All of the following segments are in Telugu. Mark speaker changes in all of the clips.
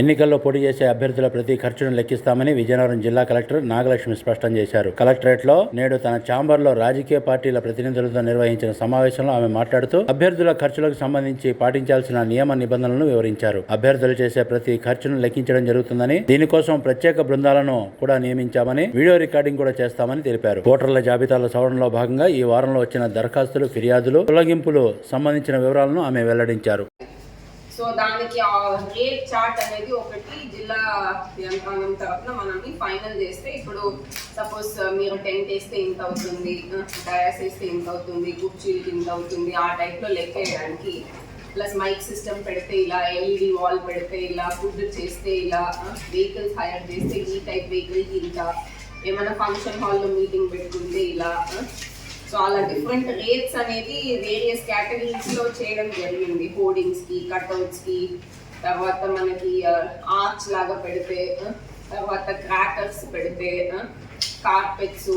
Speaker 1: ఎన్నికల్లో పోటీ చేసే అభ్యర్థుల ప్రతి ఖర్చును లెక్కిస్తామని విజయనగరం జిల్లా కలెక్టర్ నాగలక్ష్మి స్పష్టం చేశారు. కలెక్టరేట్లో నేడు తన ఛాంబర్లో రాజకీయ పార్టీల ప్రతినిధులతో నిర్వహించిన సమావేశంలో ఆమె మాట్లాడుతూ అభ్యర్థుల ఖర్చులకు సంబంధించి పాటించాల్సిన నియమ నిబంధనలను వివరించారు. అభ్యర్థులు చేసే ప్రతి ఖర్చును లెక్కించడం జరుగుతుందని దీనికోసం ప్రత్యేక బృందాలను కూడా నియమించామని వీడియో రికార్డింగ్ కూడా చేస్తామని తెలిపారు. ఓటర్ల జాబితాల సవరణలో భాగంగా ఈ వారంలో వచ్చిన దరఖాస్తులు ఫిర్యాదులు తొలగింపులు సంబంధించిన వివరాలను ఆమె వెల్లడించారు.
Speaker 2: సో దానికి రేట్ చార్ట్ అనేది ఒకటి జిల్లా యంత్రాంగం తరఫున మనల్ని ఫైనల్ చేస్తే ఇప్పుడు సపోజ్ uh, మీరు టెంట్ uh, వేస్తే ఇంత అవుతుంది డయాస్ వేస్తే ఇంత అవుతుంది కుర్చీలకి ఇంత అవుతుంది ఆ టైప్లో లెక్క వేయడానికి ప్లస్ మైక్ సిస్టమ్ పెడితే ఇలా ఎల్ఈడి వాల్ పెడితే ఇలా ఫుడ్ చేస్తే ఇలా uh, వెహికల్స్ హైర్ చేస్తే ఈ టైప్ వెహికల్కి ఇంత ఏమైనా ఫంక్షన్ హాల్లో మీటింగ్ పెట్టుకుంటే ఇలా సో అలా డిఫరెంట్ రేట్స్ అనేది వేరియస్ కేటగిరీస్లో చేయడం జరిగింది. హోర్డింగ్స్కి కట్అవుట్స్కి తర్వాత మనకి ఆర్చ్ లాగా పెడితే తర్వాత క్రాకర్స్ పెడితే కార్పెట్స్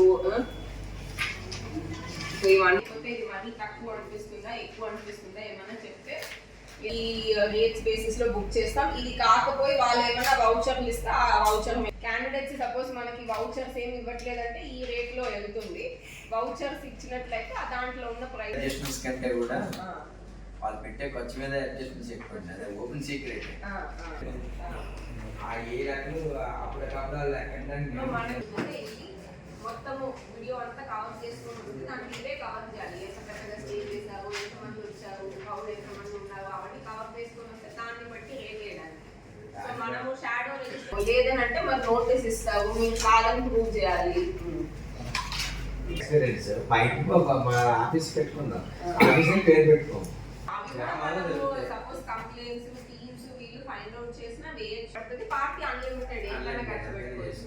Speaker 2: ఇవన్నీ పోతే ఇది మరీ తక్కువ అనిపిస్తుందా ఎక్కువ అనిపిస్తుందా ఏమైనా చెప్తే ఈ రేట్స్ బేసిస్లో బుక్ చేస్తాం. ఇది కాకపోయి వాళ్ళు ఏమైనా వౌచర్లు ఇస్తే ఆ వౌచర్ క్యాండిడేట్స్ సపోజ్ మనకి వౌచర్స్ ఏమి ఇవ్వట్లేదంటే ఈ రేట్లో వెళ్తుంది. వౌచర్స్ ఇచ్చినట్లయితే ఆ దాంట్లో ఉన్న ప్రైస్
Speaker 3: కంటే కూడా వాళ్ళు పెట్టే ఖర్చు మీద అడ్జస్ట్మెంట్స్ ఎక్కువ అదే ఓపెన్ సీక్రెట్ ఆ ఏ రకాలు అప్పటికప్పుడు లేకుండా
Speaker 2: మొత్తము వీడియో అంతా కవర్ చేసుకొని ఉంటుంది. దాంట్లో ఇవే కవర్ చేయాలి. లేదనంటే మరి నోటీస్ ఇస్తారు మీరు కాదని ప్రూవ్ చేయాలి.
Speaker 4: బయటకు ఒక మా ఆఫీస్ పెట్టుకుందాం. ఆఫీస్ పేరు పెట్టుకోం
Speaker 2: సపోజ్ కంప్లైంట్స్ టీమ్స్ వీళ్ళు ఫైండ్ అవుట్ చేసిన వేయచ్చు. పార్టీ అన్లిమిటెడ్ ఏమైనా ఖర్చు పెట్టుకోవచ్చు